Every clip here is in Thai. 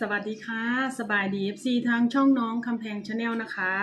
สวัสดีค่ะ สบายดี FC ทางช่องน้องคำแพงชาแนลนะคะ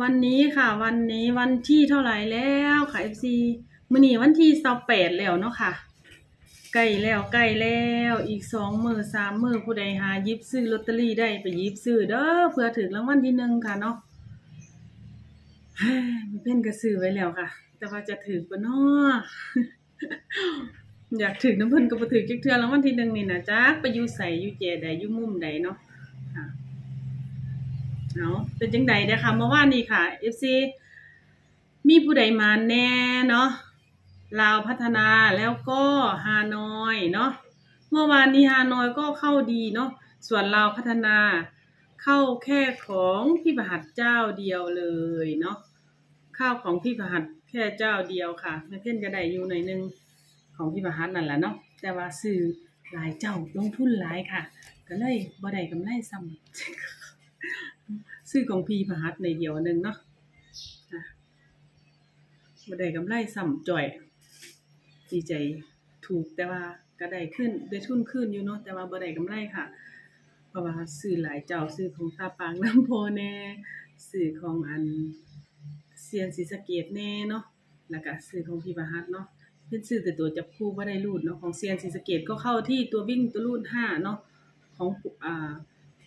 วันนี้ค่ะ วันนี้วันที่เท่าไหร่แล้วค่ะ FC มื้อนี้วันที่28แล้วเนาะค่ะใกล้แล้วใกล้แล้วอีกสองมือสามมือผู้ใดหาหยิบซื้อลอตเตอรี่ได้ไปหยิบซื้อเด้อเพื่อถึงรางวัลที่หนึ่งค่ะเนาะเฮ้ยมันเป็นกระสือไว้แล้วค่ะ แต่ว่าจะถือปะเนาะ อยากถึงน้ำเพิ่นก็บ่ถึกจักเทื่อรางวัลที่หนึ่งนี่นะจักไปอยู่ไสอยู่แจใดอยู่มุมใดเนาะค่ะเอาเป็นจังใดเด้อค่ะเมื่อวานนี้ค่ะ FC มีผู้ใดมาแน่เนาะลาวพัฒนาแล้วก็ฮานอยเนาะเมื่อวานนี้ฮานอยก็เข้าดีเนาะส่วนลาวพัฒนาเข้าแค่ของพี่ประหัตเจ้าเดียวเลยเนาะข้าวของพี่ประหัตแค่เจ้าเดียวค่ะแม่เพ่นก็ไดอยู่หน่อยนึง ของพี่ประหัตนั่นแหละเนาะแต่ว่าซื้อหลายเจ้าลงทุนหลายค่ะ ก็เลยบ่ได้กำไรซ้ำซื้อของพี่ประหัตในเดียวหนึงเนาะบ่ได้กำไรซ้ำจ่อยดีใจถูกแต่ว่าก็ได้ขึ้นได้ทุนขึ้นอยู่เนาะแต่ว่าบ่ได้กำไรค่ะ เพราะว่าซื้อหลายเจ้าซื้อของตาปางน้ำโพแน่ซื้อของอันเซียนศรีสะเกดแน่เนาะแล้วก็ซื้อของพี่ประหัตเนาะ เพิ่นซื้อแต่ตัวจับคู่บ่าได้รูดเนาะของเซียนศรีสะเกดก็เข้าที่ตัววิ่งตัวรูดห้าเนาะของอ่า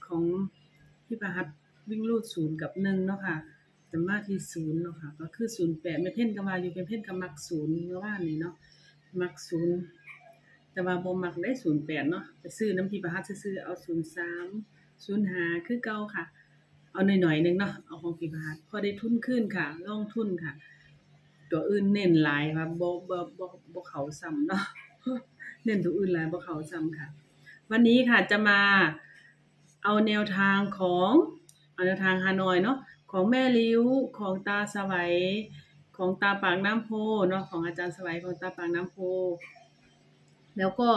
ของพี่ประหัตวิ่งรูดศูนย์กับหนึ่งเนาะค่ะจะมาที่ศูนย์เนาะค่ะก็คือศูนย์แปดไม่เพ่นก็ว่าอยู่เป็นเพ่นก็มักศูนย์เมื่อวานนี้เนาะมักศูนย์แต่ว่าบ่มักได้ศูนย์แปดเนาะไปซื้อน้ำพี่ประหัตซื้อเอาศูนย์สามศูนย์ห้าคือเก่าค่ะ เอาหน่อยๆหนึงเนาะเอาของพี่ประหัตพอได้ทุนขึ้นค่ะลองทุนค่ะ ตัวอื่นเน้นหลายค่ะบ่บ่บ่บ่เขาซ้ำเนาะเน้นตัวอื่นหลายบ่เขาซ้ำค่ะ วันนี้ค่ะจะมาเอาแนวทางของเอาแนวทางฮานอยเนาะของแม่ลิ้วของตาสวัยของตาปากน้ำโพเนาะของอาจารย์สวัยของตาปากน้ำโพ แล้วก็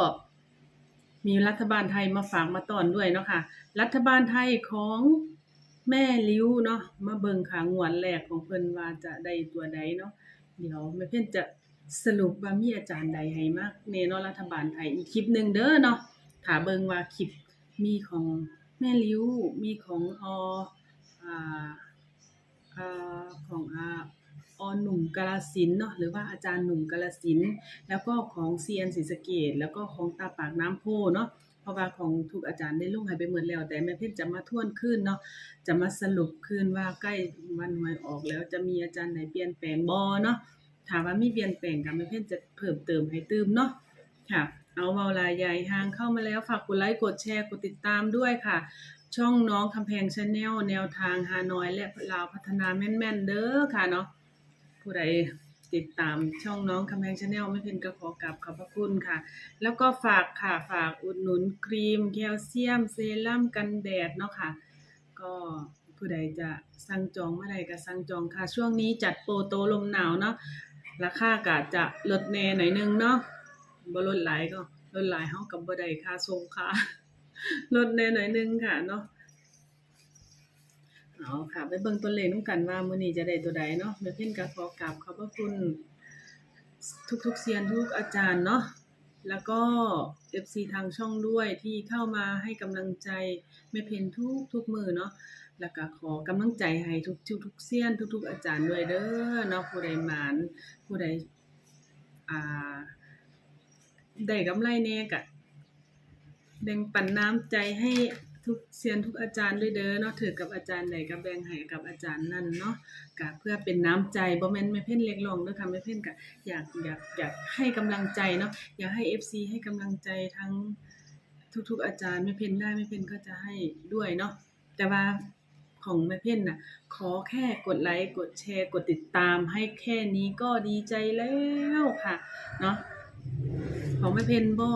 มีรัฐบาลไทยมาฝากมาต้อนด้วยเนาะค่ะ รัฐบาลไทยของแม่ลิ้วเนาะมาเบิ่งค่ะงวดแรกของเพิ่นว่าจะได้ตัวใดเนาะ เดี๋ยวแม่เพ่นจะสรุปว่ามีอาจารย์ใดให้มากแน่เนรัฐบาลไทยอีกคลิปหนึ่งเด้อเนาะถาเบิงว่าคลิปมีของแม่ลิ้วมีของออ่าอ่าของอาอหนุ่มกาฬสินเนาะหรือว่าอาจารย์หนุ่มกาฬสิน แล้วก็ของเซียนศรีสะเกษแล้วก็ของตาปากน้ำโพเนาะ เพราะว่าของทุกอาจารย์ได้ลงให้ไปหมดแล้ว แต่แม่เพิ่นจะมาทวนคืนเนาะจะมาสรุปคืนว่าใกล้วันหวยออกแล้วจะมีอาจารย์ไหนเปลี่ยนแปลงบ่เนาะถามว่ามีเปลี่ยนแปลงก็แม่เพิ่นจะเพิ่มเติมให้ตืมเนาะค่ะ เอาเวาลาใหญ่ห่างเข้ามาแล้วฝากกดไลค์กดแชร์กดติดตามด้วยค่ะ ช่องน้องคำแพงชาแนลแนวทางฮานอยและลาวพัฒนาแม่นๆเด้อค่ะเนาะผู้ใด ติดตามช่องน้องคำแพงชาแนลไม่เพิ่นก็ขอกราบขอบพระคุณค่ะ แล้วก็ฝากค่ะฝากอุดหนุนครีม แคลเซียม เซรั่มกันแดดเนาะค่ะ ก็ผู้ใดจะสั่งจองเมื่อใดก็สั่งจองค่ะ ช่วงนี้จัดโปรโตลมหนาวเนาะราคาก็จะลดแน่หน่อยนึงเนาะบ่ลดหลายก็ลดหลายเฮากับบ่ได้ค่าส่งค่ะลดแน่หน่อยนึงค่ะเนาะ เอาค่ะไปเบิ่งตัวเลขนํกันว่ามื้อนี้จะได้ตัวใดเนาะแม่เพิ่นก็ขอกราบขอบพระคุณ ทุกๆเซียนทุกอาจารย์เนาะแล้วก็ FC ทางช่องด้วยที่เข้ามาให้กำลังใจแม่เพนทุกทุกมือเนาะแล้วก็ขอกำลังใจให้ทุกทุกทุกเซียนทุก ๆ อาจารย์ด้วยเด้อเนาะผู้ใดหมานผู้ใดอ่าได้กำไรแน่ก็แบ่งปันน้ำใจให้ ทุกเซียนทุกอาจารย์ด้วยเด้อเนาะถือกับอาจารย์ใดก็แบงให้กับอาจารย์นั่นเนาะก็เพื่อเป็นน้ำใจบ่แม่นแม่เพ่นเล็กลงเด้อค่ะแม่เพ่นก็อยากอยากอยากให้กำลังใจเนาะอยากให้ FC ให้กำลังใจทั้งทุกๆอาจารย์แม่เพ็ญได้แม่เพ็ญก็จะให้ด้วยเนาะแต่ว่าของแม่เพ็ญน่ะขอแค่กดไลค์กดแชร์กดติดตามให้แค่นี้ก็ดีใจแล้วค่ะเนาะของแม่เพ็ญบ่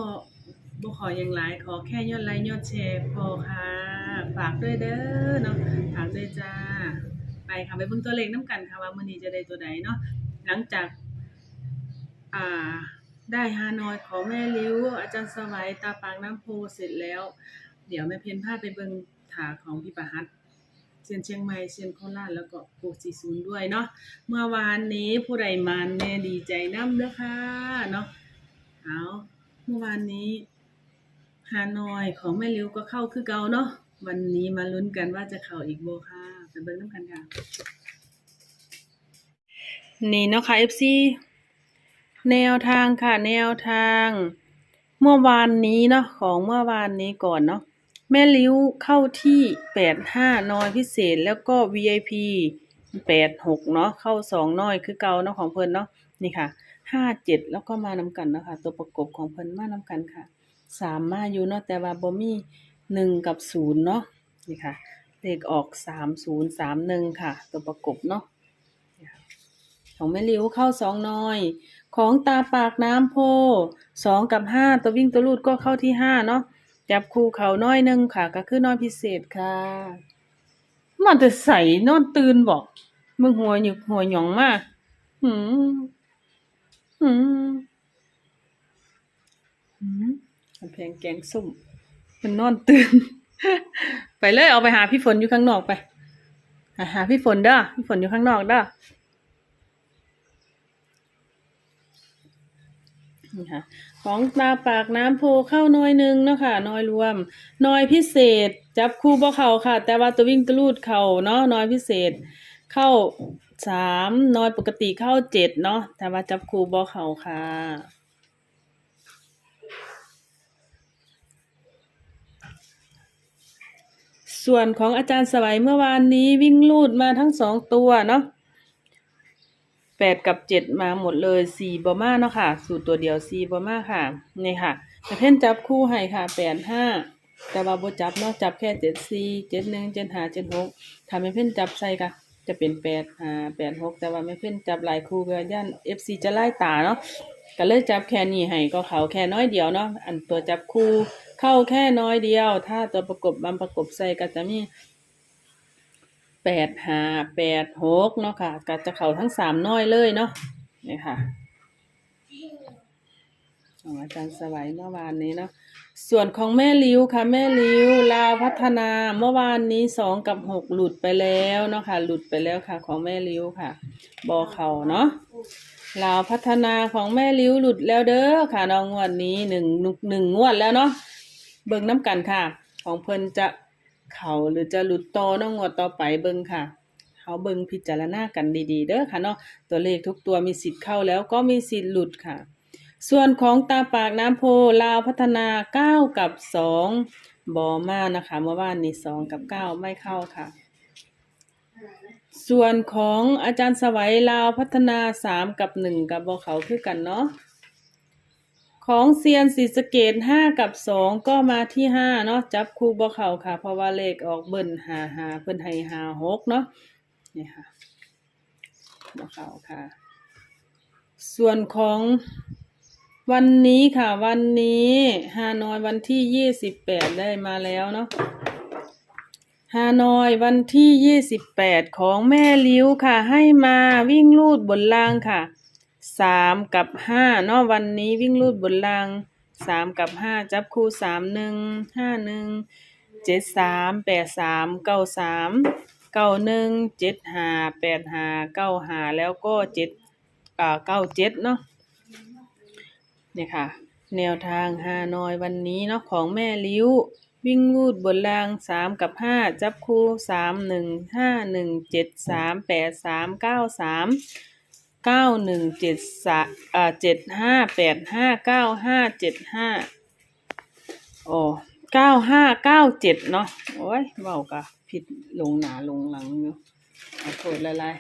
บ่ขออย่างหลายขอแค่ยอดไลค์ยอดแชร์พอค่ะ ฝากด้วยเด้อเนาะฝากด้วยจ้า ไปค่ะไปเบิ่งตัวเลขนํกันค่ะว่ามื้อนี้จะได้ตัวใดเนาะหลังจาก อ่า ได้ฮานอยของแม่ลิ้ว อาจารย์สวัยตาปางน้ำโพเสร็จแล้ว เดี๋ยวแม่เพ็ญพาไปเบิ่งถาของพี่ประหัตเชียนเชียงใหม่เชียนโคราชแล้วก็ปูสีศูนย์ด้วยเนาะเมื่อวานนี้ผู้ใดมานแน่ดีใจน้ำเด้อค่ะเนาะเอาเมื่อวานนี้ ฮานอยของแม่ริ้วก็เข้าคือเก่าเนาะวันนี้มาลุ้นกันว่าจะเข้าอีกโบค่ะไปเบิ่งน้ำกันค่ะ นี่เนาะค่ะ FC แนวทางค่ะ แนวทาง เมื่อวานนี้เนาะของเมื่อวานนี้ก่อนเนาะแม่ริ้วเข้าที่แปดห้านอยพิเศษแล้วก็ VIP แปดหกเนาะเข้าสองน้อยคือเก่าเนาะของเพิ่นเนาะนี่ค่ะห้าเจ็ดแล้วก็มานำกันเนาะคะตัวประกบของเพิ่นมานำกันค่ะ สามมาอยู่เนาะแต่ว่าบ่มีหนึ่งกับศูนย์เนาะนี่ค่ะ เลขออกสามศูนย์สามหนึ่งค่ะ ตัวประกบเนาะของแม่ริ้วเข้าสองน้อย ของตาปากน้ำโพสองกับห้าตัววิ่งตัวลูดก็เข้าที่ห้าเนาะจับคู่เขาน้อยหนึ่งค่ะ ก็คือน้อยพิเศษค่ะมันจะใส่นอนตื่นบอกมึงหัวหยุกหัวหยองมาหืมหืมหืม กำแพงแกงส้มมันนอนตื่น ไปเลยเอาไปหาพี่ฝนอยู่ข้างนอกไป หาพี่ฝนเด้อพี่ฝนอยู่ข้างนอกเด้อนี่ค่ะของตาปากน้ำโพเข้าน้อยหนึงเนาะค่ะน้อยรวม น้อยพิเศษ จับคู่บ่เข้าค่ะ แต่ว่าตัววิ่งตัวลูดเข้าเนาะน้อยพิเศษ เข้าสามน้อยปกติเข้าเจ็ดเนาะแต่ว่าจับคู่บ่เข้าค่ะ ส่วนของอาจารย์สวัยเมื่อวานนี้วิ่งลูดมาทั้งสองตัวเนาะแปดกับเจ็ดมาหมดเลยสี่บอมาเนาะค่ะ สูตรตัวเดียวสี่บอมาค่ะนี่ค่ะแต่เพ่นจับคู่ให้ค่ะแปดห้าแต่ว่าบจับเนาะจับแค่เจ็ดสี่เจ็ดหนึ่งเจ็ดห้าเจ็ดหกถ้าไม่เพ่นจับใส่ค่ะ จะเป็นแปดห้าแปดหกแต่ว่าไม่เพ่นจับหลายคู่ก็ย่านเอฟซีจะไล่ตาเนาะก็เลยจับแค่นี้ให้ก็เขาแค่น้อยเดียวเนาะอันตัวจับคู่ เข้าแค่น้อยเดียว ถ้าตัวประกบบำประกบใส่ก็จะมีแปดห้าแปดหกเนาะค่ะก็จะเข้าทั้งสามน้อยเลยเนาะนี่ค่ะของอาจารย์สวัยเมื่อวานนี้เนาะส่วนของแม่ลิ้วค่ะ แม่ลิ้วลาวพัฒนาเมื่อวานนี้สองกับหกหลุดไปแล้วเนาะค่ะหลุดไปแล้วค่ะ ของแม่ลิ้วค่ะบอเขาเนาะลาวพัฒนาของแม่ลิ้วหลุดแล้วเด้อค่ะน้องงวดนี้หนึ่งหนึ่งงวดแล้วเนาะ เบิ่งน้ำกันค่ะ ของเพิ่นจะเขาหรือจะหลุดต่อน้องงวดต่อไปเบิ่งค่ะเขาเบิ่งพิจารณากันดีๆ เด้อค่ะเนาะตัวเลขทุกตัวมีสิทธิ์เข้าแล้วก็มีสิทธิ์หลุดค่ะ ส่วนของตาปากน้ำโพลาวพัฒนาเก้ากับสองบอมานะคะเมื่อวานนี้สองกับเก้าไม่เข้าค่ะ ส่วนของอาจารย์สวัยลาวพัฒนาสามกับหนึ่งกับบอเขาคือกันเนาะ ของเซียนศรีสเกตห้ากับสองก็มาที่ห้าเนาะจับคู่บ่เข้าค่ะ เพราะว่าเลขออกเบิ่นหาหาเพิ่นให้หาหกเนาะนี่ค่ะบ่เข้าค่ะ ส่วนของวันนี้ค่ะวันนี้ฮานอยวันที่ยี่สิบแปดได้มาแล้วเนาะฮานอยวันที่ยี่สิบแปดของแม่ลิ้วค่ะ ให้มาวิ่งลูดบนล่างค่ะ สามกับห้าเนาะวันนี้วิ่งรูดบนรางสามกับห้าจับคู่สามหนึ่งห้าหนึ่งเจ็ดสามแปดสามเก้าสามเก้าหนึ่งเจ็ดห้าแปดห้าเก้าห้าแล้วก็เจ็ดอ่าเก้าเจ็ดเนาะเนี่ยค่ะ แนวทางฮานอยวันนี้เนาะของแม่ลิ้ว วิ่งรูดบนรางสามกับห้าจับคู่สามหนึ่งห้าหนึ่งเจ็ดสามแปดสามเก้าสาม เก้าหนึ่งเจ็ดสะอ่าเจ็ดห้าแปดห้าเก้าห้าเจ็ดห้าโอ้เก้าห้าเก้าเจ็ดเนาะโอ้ยเบากะผิดลงหนาลงหลังอยู่เอาโทษละลาย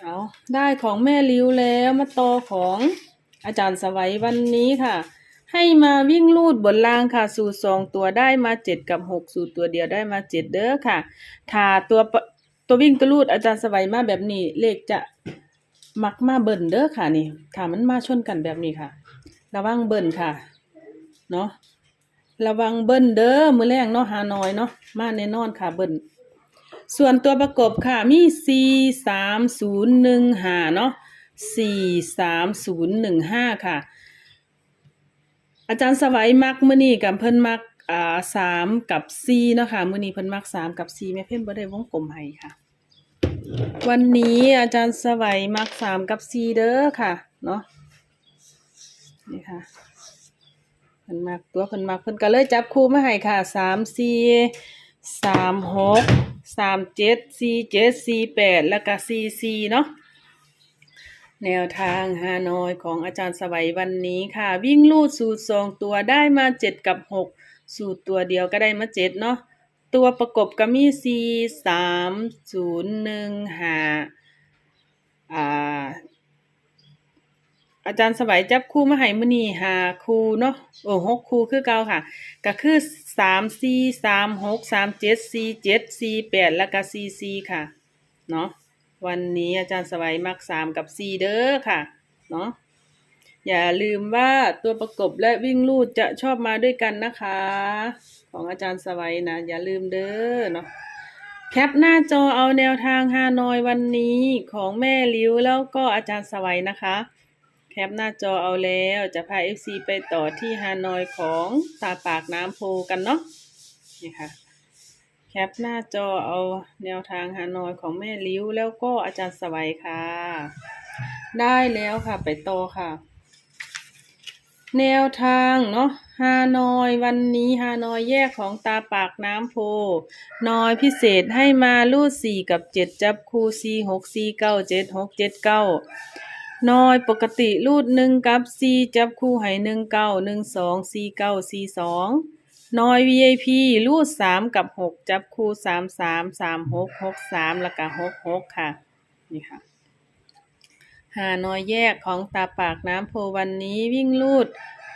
เอาได้ของแม่ลิ้วแล้วมาต่อของอาจารย์สวัยวันนี้ค่ะ ให้มาวิ่งลูดบนล่างค่ะ สูตรสองตัวได้มาเจ็ดกับหกสูตรตัวเดียวได้มาเจ็ดเด้อค่ะถ้าตัวตัววิ่งตัวลูดอาจารย์สวัยมาแบบนี้เลขจะ มักมาเบิ่นเด้อค่ะนี่ค่ะมันมาชนกันแบบนี้ค่ะ ระวังเบิ่นค่ะ เนาะระวังเบิ่นเด้อมือแรงเนาะหาน้อยเนาะมาแน่นอนค่ะเบิ่นส่วนตัวประกบค่ะมีสี่สามศูนย์หนึ่งหาเนาะสี่สามศูนย์หนึ่งห้าค่ะ อาจารย์สวัยมักมือนี้กับเพิ่นมักอ่าสามกับสี่เนาะค่ะมือนี้เพิ่นมักสามกับสี่แม่เพิ่นบ่ได้วงกลมให้ค่ะ วันนี้อาจารย์สวัยมักสามกับสี่เด้อค่ะ เนาะนี่ค่ะเพิ่นมักตัวเพิ่นมักเพิ่นก็เลยจับคู่มาให้ค่ะสามสี่สามหกสามเจ็ดสี่เจ็ดสี่แปดแล้วก็สี่สี่เนาะแนวทางฮานอยของอาจารย์สวัยวันนี้ค่ะ วิ่งลูดสูตรสองตัวได้มาเจ็ดกับหกสูตรตัวเดียวก็ได้มาเจ็ดเนาะ ตัวประกบก็มีสี่สามศูนย์หนึ่งห้าอ่า อาจารย์สบายจับคู่มาให้มือนี่หาคู่เนาะโอ้หกคู่คือเก่าค่ะ ก็คือสามสี่สามหกสามเจ็ดสี่เจ็ดสี่แปดแล้วก็สี่สี่ค่ะ เนาะวันนี้อาจารย์สบายมักสามกับสี่เด้อค่ะ เนาะอย่าลืมว่าตัวประกบและวิ่งลูดจะชอบมาด้วยกันนะคะ ของอาจารย์สวัยนะ อย่าลืมเด้อเนาะแคปหน้าจอเอาแนวทางฮานอยวันนี้ของแม่ลิ้วแล้วก็อาจารย์สวัยนะคะ แคปหน้าจอเอาแล้วจะพา FC ไปต่อที่ฮานอยของตาปากน้ำโพกันเนาะนี่ค่ะแคปหน้าจอเอาแนวทางฮานอยของแม่ลิ้วแล้วก็อาจารย์สวัยค่ะ ได้แล้วค่ะไปต่อค่ะ แนวทางเนาะฮานอยวันนี้ฮานอยแยกของตาปากน้ำโพ นอยพิเศษให้มาลูดสี่กับเจ็ดจับคู่สี่หกสี่เก้าเจ็ดหกเจ็ดเก้านอยปกติรูดหนึ่งกับสี่จับคู่ให้หนึ่งเก้าหนึ่งสองสี่เก้าสี่สองนอย VIP รูดสามกับหกจับคู่สามสามสามหกหกสามแล้วก็หกหกค่ะ นี่ค่ะ หานอยแยกของตาปากน้ำโพวันนี้วิ่งลูด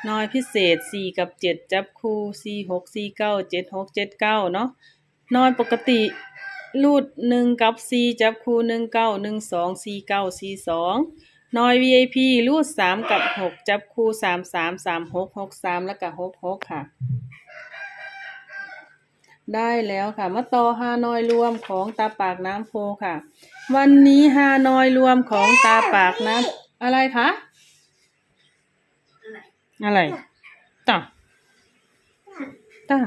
นอยพิเศษ 4 กับ 7 จับคู่ 4 6 4 9 7 6 7 9 เนาะนอยปกติลูด 1 กับ 4 จับคู่ 1 9 1 2 4 9 4 2นอย VIP ลูด 3 กับ 6 จับคู่ 3 3 3 6 6 3 แล้วก็6 6 ค่ะ ได้แล้วค่ะ มาต่อฮานอยรวมของตาปากน้ำโพค่ะ วันนี้ฮานอยรวมของตาปากน้ำอะไรคะ อะไรตาตา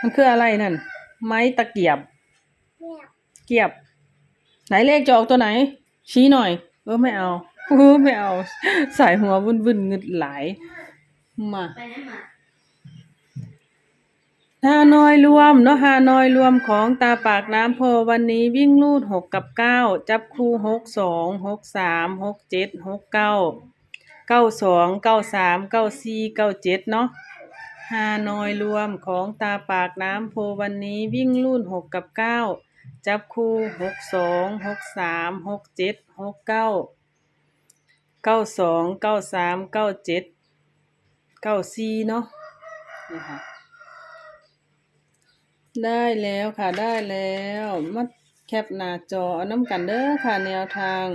มันคืออะไรนั่น ไม้ตะเกียบ เกียบ ไหนเลขจะออกตัวไหน ชี้หน่อย เออไม่เอาเออไม่เอา สายหัววุ่นวุ่นๆงึดหลาย มาไปไหนมา ฮานอยรวมเนาะฮานอยรวมของตาปากน้ำโพวันนี้วิ่งลูดหกกับเก้าจับคู่หกสองหกสามหกเจ็ดหกเก้าเก้าสองเก้าสามเก้าสี่เก้าเจ็ดเนาะฮานอยรวมของตาปากน้ำโพวันนี้วิ่งลูดหกกับเก้าจับคู่หกสองหกสามหกเจ็ดหกเก้าเก้าสองเก้าสามเก้าเจ็ดเก้าสี่เนาะนี่ค่ะ ได้แล้วค่ะได้แล้วมาแคปหน้าจอเอาน้ำกันเด้อค่ะแนวทาง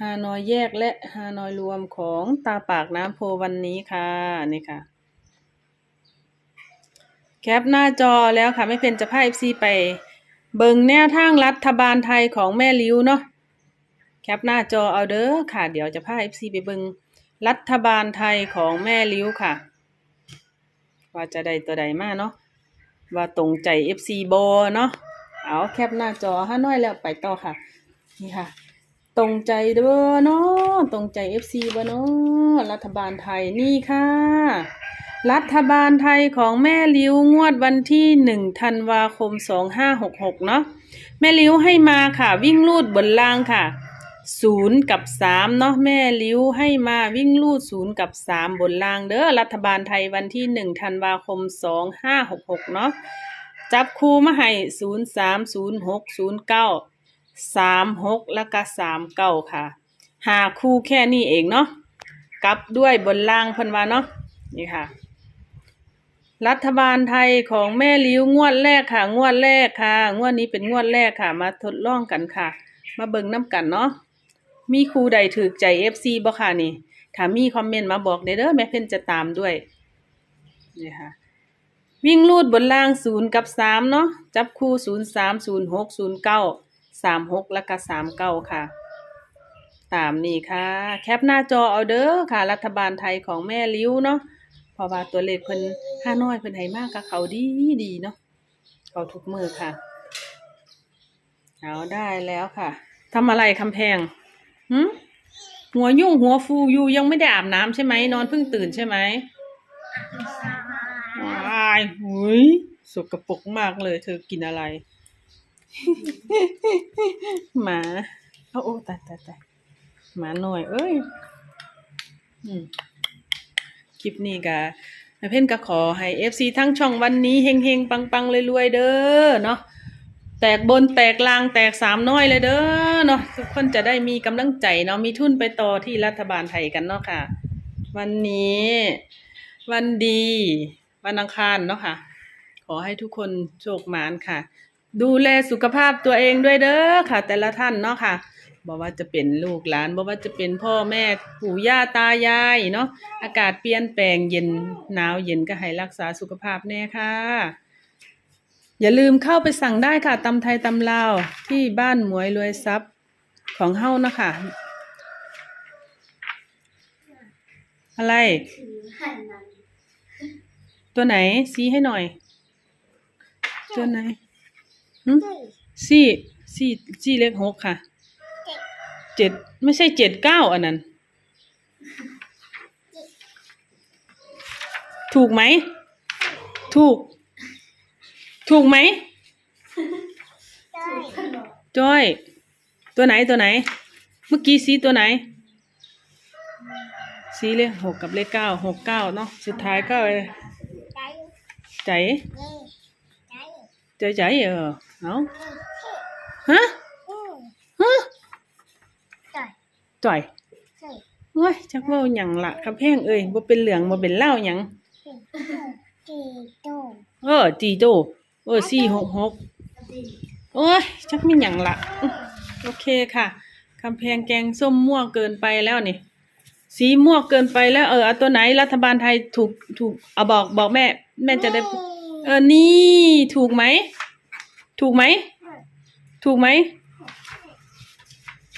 ฮานอยแยกและฮานอยรวมของตาปากน้ำโพวันนี้ค่ะนี่ค่ะ แคปหน้าจอแล้วค่ะไม่เป็นจะพาเอฟซีไป เบิงแนวทางรัฐบาลไทยของแม่ลิ้วเนาะแคปหน้าจอเอาเด้อค่ะ เดี๋ยวจะพาเอฟซีไปเบิงรัฐบาลไทยของแม่ลิ้วค่ะ ว่าจะได้ตัวใดมากเนาะ ว่าตรงใจ FC บอเนาะเอาแคปหน้าจอห้าน้อยแล้วไปต่อค่ะ นี่ค่ะ ตรงใจเด้อเนาะตรงใจ FC บ่เนาะรัฐบาลไทยนี่ค่ะ รัฐบาลไทยของแม่ลิ้วงวดวันที่หนึ่งธันวาคมสองห้าหกหกเนาะแม่ลิ้วให้มาค่ะ วิ่งลูดบนล่างค่ะ ศูนย์กับสามเนาะแม่ลิ้วให้มาวิ่งลูดศูนย์กับสามบนล่างเด้อรัฐบาลไทยวันที่หนึ่งธันวาคมสองห้าหกหกเนาะจับคู่มาให้ศูนย์สามศูนย์หกศูนย์เก้าสามหกแล้วก็สามเก้าค่ะ หาคู่แค่นี้เองเนาะกลับด้วยบนล่างพิ่นวาเนาะนี่ค่ะ รัฐบาลไทยของแม่ลิ้วงวดแรกค่ะ งวดแรกค่ะ งวดนี้เป็นงวดแรกค่ะ มาทดลองกันค่ะ มาเบิ่งน้ำกันเนาะ มีครูใดถือใจ FC บ่ค่ะนี่ถ้ามีคอมเมนต์มาบอกได้เด้อแม่เพ่นจะตามด้วยนี่ค่ะวิ่งลูดบนล่างศูนย์กับสามเนาะจับคู่ศูนย์สามศูนย์หกศูนย์เก้าสามหกแล้วก็สามเก้าค่ะ ตามนี่ค่ะ แคปหน้าจอเอาเด้อค่ะ รัฐบาลไทยของแม่ลิ้วเนาะเพราะว่าตัวเลขเพิ่นห้าน้อยเพิ่นให้มากกับเขาดีดีเนาะเขาทุกมือค่ะ เอาได้แล้วค่ะทำอะไรคำแพง หืมหัวยุ่งหัวฟูอยู่ยังไม่ได้อาบน้ำใช่ไหมนอนเพิ่งตื่นใช่ไหมสสกปรกมากเลย เธอกินอะไร หมาโอ้โอ้ตายตายตายหมาหน่อย เอ้ยอืมคลิปนี้ก็แม่เพ่นก็ขอให้ FC ทั้งช่องวันนี้เฮงๆปังๆรวยๆเด้อเนาะ แตกบนแตกลางแตกสามน้อยเลยเด้อเนาะทุกคนจะได้มีกำลังใจเนาะมีทุนไปต่อที่รัฐบาลไทยกันเนาะค่ะ วันนี้ วันดี วันอังคารเนาะค่ะ ขอให้ทุกคนโชคหมานค่ะ ดูแลสุขภาพตัวเองด้วยเด้อค่ะ แต่ละท่านเนาะค่ะบอกว่าจะเป็นลูกหลานบอกว่าจะเป็นพ่อแม่ปู่ย่าตายายเนาะอากาศเปลี่ยนแปลงเย็นหนาวเย็นก็ให้รักษาสุขภาพแน่ค่ะ อย่าลืมเข้าไปสั่งได้ค่ะตำไทยตำลาวที่บ้านหมวยรวยทรัพย์ของเฮ้านะคะ อะไร ตัวไหนซีให้หน่อย ตัวไหนซี่ซี่ซี่เลขหกค่ะเจ็ดไม่ใช่เจ็ดเก้าอันนั้น ถูกไหม ถูก ถูกไหมจ้อยตัวไหนตัวไหน เมื่อกี้ซีตัวไหนซีเลขหกกับเลขเก้าหกเก้าเนาะสุดท้ายก็ใจใจใจเออเอาฮะฮะจ่อยโอ้ยจักเว่าหยังละคำแพงเอ้ยบ่เป็นเหลืองบ่เป็นเหล้าหยังเออจีโตเออสี่หกหกโอ้ยจักมีหยังละโอเคค่ะคำแพงแกงส้มม่วงเกินไปแล้วนี่ สีม่วงเกินไปแล้วเออเอาตัวไหนรัฐบาลไทยถูกถูกเอาบอกบอกแม่ แม่จะได้ เออนี่ถูกไหม ถูกไหม ถูกไหม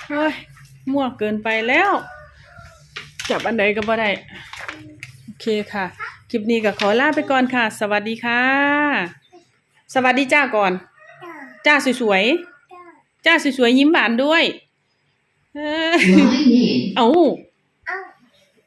เฮ้ยม่วงเกินไปแล้ว จับอันใดก็บ่ได้ โอเคค่ะ คลิปนี้ก็ขอลาไปก่อนค่ะ สวัสดีค่ะ สวัสดีจ้าก่อน จ้าสวยๆ จ้าสวยๆยิ้มหวานด้วย เอ้ย My name เอ้า